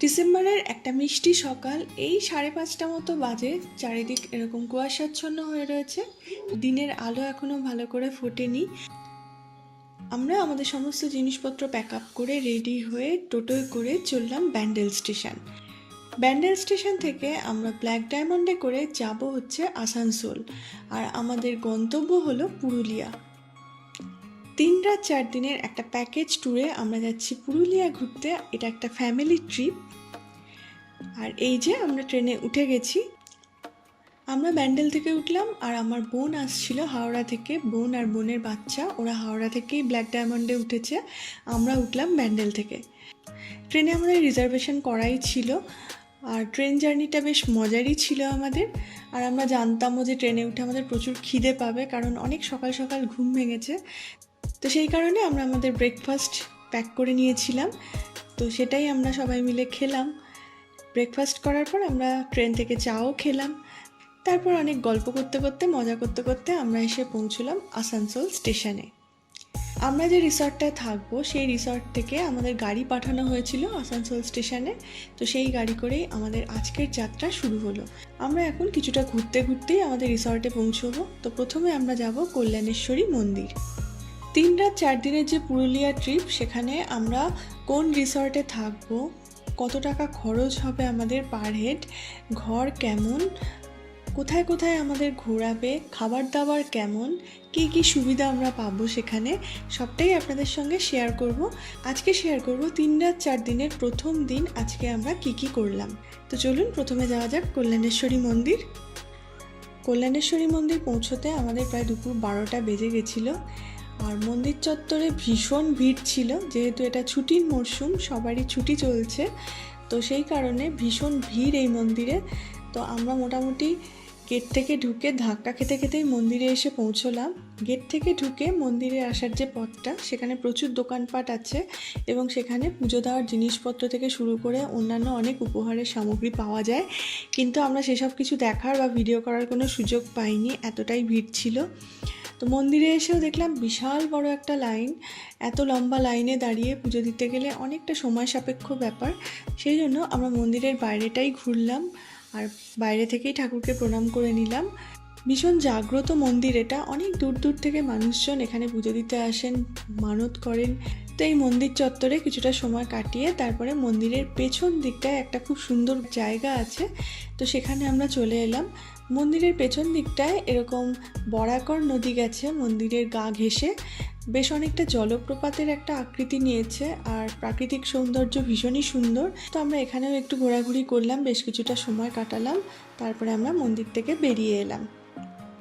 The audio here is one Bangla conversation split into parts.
ডিসেম্বরের একটা মিষ্টি সকাল, এই সাড়ে পাঁচটা মতো বাজে, চারিদিক এরকম কুয়াশাচ্ছন্ন হয়ে রয়েছে। দিনের আলো এখনও ভালো করে ফোটেনি। আমরা আমাদের সমস্ত জিনিসপত্র প্যাক আপ করে রেডি হয়ে টোটোয় করে চললাম ব্যান্ডেল স্টেশন ব্যান্ডেল স্টেশন থেকে আমরা ব্ল্যাক ডায়মন্ডে করে যাব হচ্ছে আসানসোল। আর আমাদের গন্তব্য হলো পুরুলিয়া। তিন রাত চার দিনের একটা প্যাকেজ ট্যুরে আমরা যাচ্ছি পুরুলিয়া ঘুরতে। এটা একটা ফ্যামিলি ট্রিপ আর এই যে আমরা ট্রেনে উঠে গেছি। আমরা ব্যান্ডেল থেকে উঠলাম আর আমার বোন আসছিল হাওড়া থেকে। বোন আর বোনের বাচ্চা, ওরা হাওড়া থেকেই ব্ল্যাক ডায়মন্ডে উঠেছে। আমরা উঠলাম ব্যান্ডেল থেকে। ট্রেনে আমাদের রিজার্ভেশন করাই ছিল। আর ট্রেন জার্নিটা বেশ মজারই ছিল আমাদের। আর আমরা জানতামও যে ট্রেনে উঠে আমাদের প্রচুর খিদে পাবে, কারণ অনেক সকাল সকাল ঘুম ভেঙেছে। তো সেই কারণে আমরা আমাদের ব্রেকফাস্ট প্যাক করে নিয়েছিলাম। তো সেটাই আমরা সবাই মিলে খেলাম। ব্রেকফাস্ট করার পর আমরা ট্রেন থেকে চাও খেলাম। তারপর অনেক গল্প করতে করতে, মজা করতে করতে আমরা এসে পৌঁছলাম আসানসোল স্টেশনে। আমরা যে রিসর্টটায় থাকব, সেই রিসর্ট থেকে আমাদের গাড়ি পাঠানো হয়েছিল আসানসোল স্টেশনে। তো সেই গাড়ি করেই আমাদের আজকের যাত্রা শুরু হলো। আমরা এখন কিছুটা ঘুরতে ঘুরতেই আমাদের রিসর্টে পৌঁছবো। তো প্রথমে আমরা যাব কল্যাণেশ্বরী মন্দির। তিন রাত চার দিনের যে পুরুলিয়া ট্রিপ সেখানে আমরা কোন রিসর্টে থাকব, কত টাকা খরচ হবে আমাদের পার হেড ঘর কেমন, কোথায় কোথায় আমাদের ঘোরাবে খাবার দাবার কেমন, কী কী সুবিধা আমরা পাবো সেখানে, সবটাই আপনাদের সঙ্গে শেয়ার করব। আজকে শেয়ার করব তিন রাত চার দিনের প্রথম দিন আজকে আমরা কি কি করলাম। তো চলুন প্রথমে যাওয়া যাক কল্যাণেশ্বরী মন্দির। কল্যাণেশ্বরী মন্দির পৌঁছতে আমাদের প্রায় দুপুর বারোটা বেজে গেছিল। আর মন্দির চত্বরে ভীষণ ভিড় ছিল, যেহেতু এটা ছুটির মরশুম, সবারই ছুটি চলছে। তো সেই কারণে ভীষণ ভিড় এই মন্দিরে। তো আমরা মোটামুটি গেট থেকে ঢুকে ধাক্কা খেতে খেতেই মন্দিরে এসে পৌঁছলাম। গেট থেকে ঢুকে মন্দিরে আসার যে পথটা, সেখানে প্রচুর দোকানপাট আছে এবং সেখানে পুজো দেওয়ার জিনিসপত্র থেকে শুরু করে অন্যান্য অনেক উপহারের সামগ্রী পাওয়া যায়। কিন্তু আমরা সেসব কিছু দেখার বা ভিডিও করার কোনো সুযোগ পাইনি, এতটাই ভিড় ছিল। তো মন্দিরে এসেও দেখলাম বিশাল বড় একটা লাইন। এত লম্বা লাইনে দাঁড়িয়ে পুজো দিতে গেলে অনেকটা সময় সাপেক্ষ ব্যাপার। সেই জন্য আমরা মন্দিরের বাইরেটাই ঘুরলাম আর বাইরে থেকেই ঠাকুরকে প্রণাম করে নিলাম। ভীষণ জাগ্রত মন্দির এটা। অনেক দূর দূর থেকে মানুষজন এখানে পুজো দিতে আসেন, মানত করেন। তো এই মন্দির চত্বরে কিছুটা সময় কাটিয়ে তারপরে মন্দিরের পেছন দিকটায় একটা খুব সুন্দর জায়গা আছে। তো সেখানে আমরা চলে এলাম। মন্দিরের পেছন দিকটায় এরকম বরাকর নদী গেছে, মন্দিরের গা ঘেঁষে। বেশ অনেকটা জলপ্রপাতের একটা আকৃতি নিয়েছে আর প্রাকৃতিক সৌন্দর্য ভীষণই সুন্দর। তো আমরা এখানেও একটু ঘোরাঘুরি করলাম, বেশ কিছুটা সময় কাটালাম, তারপরে আমরা মন্দির থেকে বেরিয়ে এলাম।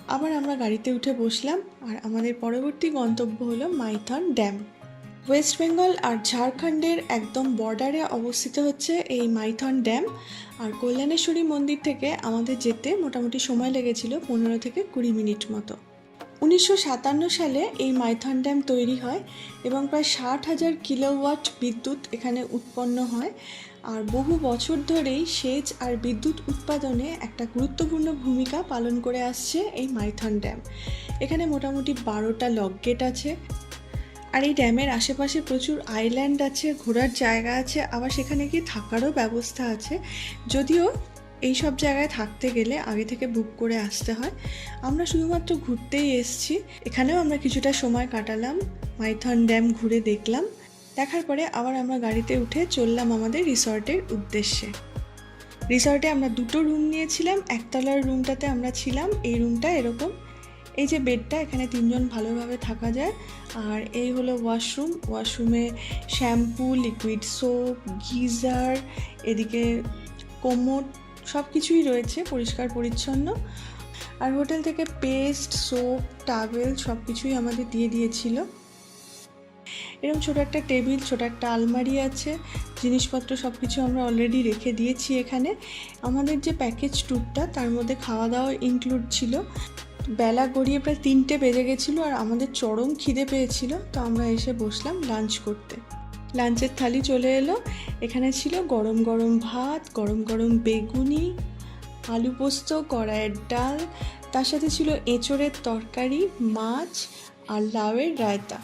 আবার আমরা গাড়িতে উঠে বসলাম আর আমাদের পরবর্তী গন্তব্য হলো মাইথন ড্যাম। ওয়েস্ট বেঙ্গল আর ঝাড়খণ্ডের একদম বর্ডারে অবস্থিত হচ্ছে এই মাইথন ড্যাম আর কল্যাণেশ্বরী মন্দির থেকে আমাদের যেতে মোটামুটি সময় লেগেছিল পনেরো থেকে কুড়ি মিনিট মতো। উনিশশো সাতান্ন সালে এই মাইথন ড্যাম তৈরি হয় এবং প্রায় ষাট হাজার কিলোওয়াট বিদ্যুৎ এখানে উৎপন্ন হয় আর বহু বছর ধরেই সেচ আর বিদ্যুৎ উৎপাদনে একটা গুরুত্বপূর্ণ ভূমিকা পালন করে আসছে এই মাইথন ড্যাম এখানে মোটামুটি বারোটা লক গেট আছে। আর এই ড্যামের আশেপাশে প্রচুর আইল্যান্ড আছে, ঘোরার জায়গা আছে, আবার সেখানে গিয়ে থাকারও ব্যবস্থা আছে। যদিও এই সব জায়গায় থাকতে গেলে আগে থেকে বুক করে আসতে হয়। আমরা শুধুমাত্র ঘুরতেই এসছি। এখানেও আমরা কিছুটা সময় কাটালাম, মাইথন ড্যাম ঘুরে দেখলাম। দেখার পরে আবার আমরা গাড়িতে উঠে চললাম আমাদের রিসর্টের উদ্দেশ্যে। রিসর্টে আমরা দুটো রুম নিয়েছিলাম, একতলার রুমটাতে আমরা ছিলাম। এই রুমটা এরকম এই যে বেডটা, এখানে তিনজন ভালোভাবে থাকা যায়। আর এই হলো ওয়াশরুম। ওয়াশরুমে শ্যাম্পু, লিকুইড সোপ, গিজার, এদিকে কোমোট সব কিছুই রয়েছে, পরিষ্কার, পরিচ্ছন্ন। আর হোটেল থেকে পেস্ট, সোপ টাওয়েল সব কিছুই আমাদের দিয়ে দিয়েছিল। এরকম ছোটো একটা টেবিল, ছোটো একটা আলমারি আছে। জিনিসপত্র সব কিছু আমরা অলরেডি রেখে দিয়েছি এখানে। আমাদের যে প্যাকেজ ট্যুরটা তার মধ্যে খাওয়া দাওয়া ইনক্লুড ছিল। বেলা গড়িয়ে প্রায় তিনটে বেজে গেছিল আর আমাদের চরম খিদে পেয়েছিল, তো আমরা এসে বসলাম লাঞ্চ করতে। লাঞ্চের থালি চলে এলো, এখানে ছিল গরম গরম ভাত, গরম গরম বেগুনি, আলু পোস্ত, কড়াইয়ের ডাল, তার সাথে ছিল এঁচড়ের তরকারি, মাছ আর লাউয়ের রায়তা।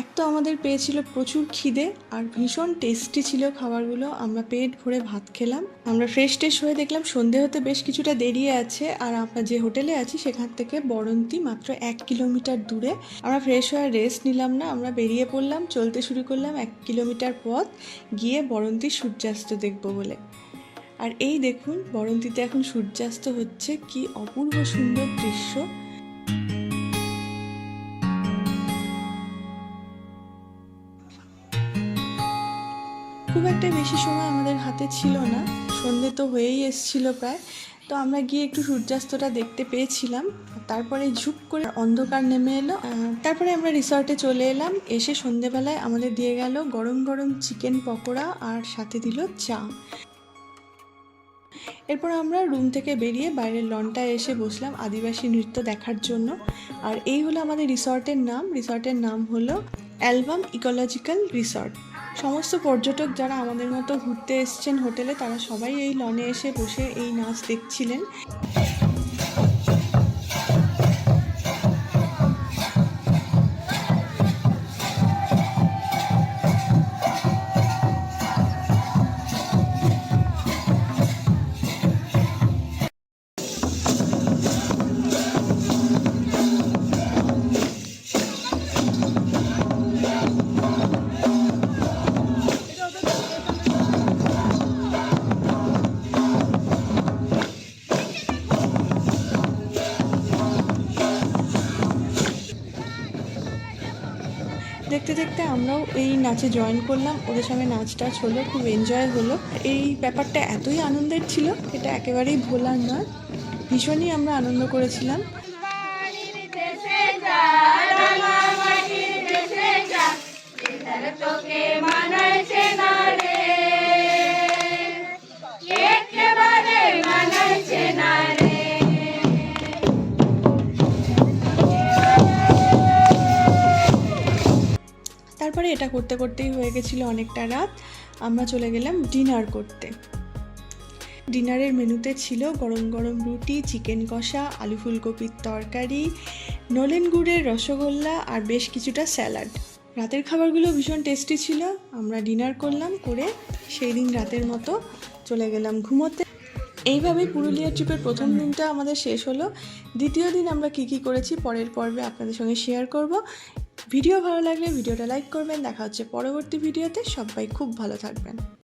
এক তো আমাদের পেয়েছিল প্রচুর খিদে আর ভীষণ টেস্টি ছিল খাবারগুলো। আমরা পেট ভরে ভাত খেলাম। আমরা ফ্রেশ টেস্ট হয়ে দেখলাম সন্ধে হতে বেশ কিছুটা দেরি আছে আর আমরা যে হোটেলে আছি সেখান থেকে বরন্তি মাত্র এক কিলোমিটার দূরে। আমরা ফ্রেশ হয়ে রেস্ট নিলাম না, আমরা বেরিয়ে পড়লাম, চলতে শুরু করলাম এক কিলোমিটার পথ, গিয়ে বরন্তি সূর্যাস্ত দেখব বলে। আর এই দেখুন, বরন্তিতে এখন সূর্যাস্ত হচ্ছে, কি অপূর্ব সুন্দর দৃশ্য। একটা বেশি সময় আমাদের হাতে ছিল না। সন্ধে তো হয়েই এসছিল প্রায়। তো আমরা গিয়ে একটু সূর্যাস্তটা দেখতে পেয়েছিলাম। তারপরে ঝুপ করে অন্ধকার নেমে এলো। তারপরে আমরা রিসর্টে চলে এলাম। এসে সন্ধেবেলায় আমাদের দিয়ে গেল গরম গরম চিকেন পকোড়া আর সাথে দিল চা। এরপর আমরা রুম থেকে বেরিয়ে বাইরের লনটায় এসে বসলাম আদিবাসী নৃত্য দেখার জন্য। আর এই হলো আমাদের রিসর্টের নাম। রিসর্টের নাম হলো অ্যালবাম ইকোলজিক্যাল রিসর্ট সমস্ত পর্যটক যারা আমাদের মতো ঘুরতে এসছেন হোটেলে, তারা সবাই এই লনে এসে বসে এই নাচ দেখছিলেন। দেখতে দেখতে আমরাও এই নাচে জয়েন করলাম। ওদের সঙ্গে নাচ টাচ হলো, খুব এনজয় হলো। এই ব্যাপারটা এতই আনন্দের ছিল, এটা একেবারেই ভোলার নয়। ভীষণই আমরা আনন্দ করেছিলাম। মানাইছে এটা করতে করতেই হয়ে গেছিল অনেকটা রাত। আমরা চলে গেলাম ডিনার করতে। ডিনারের মেনুতে ছিল গরম গরম রুটি, চিকেন কষা, আলু ফুলকপির তরকারি, নলেন গুড়ের রসগোল্লা আর বেশ কিছুটা স্যালাড। রাতের খাবারগুলো ভীষণ টেস্টি ছিল। আমরা ডিনার করলাম করে সেই দিন রাতের মতো চলে গেলাম ঘুমোতে। এইভাবেই পুরুলিয়া ট্রিপের প্রথম দিনটা আমাদের শেষ হলো। দ্বিতীয় দিন আমরা কী কী করেছি পরের পর্বে আপনাদের সঙ্গে শেয়ার করব। ভিডিও ভালো লাগলে ভিডিওটা লাইক করবেন দেখা হচ্ছে পরবর্তী ভিডিওতে সবাই খুব ভালো থাকবেন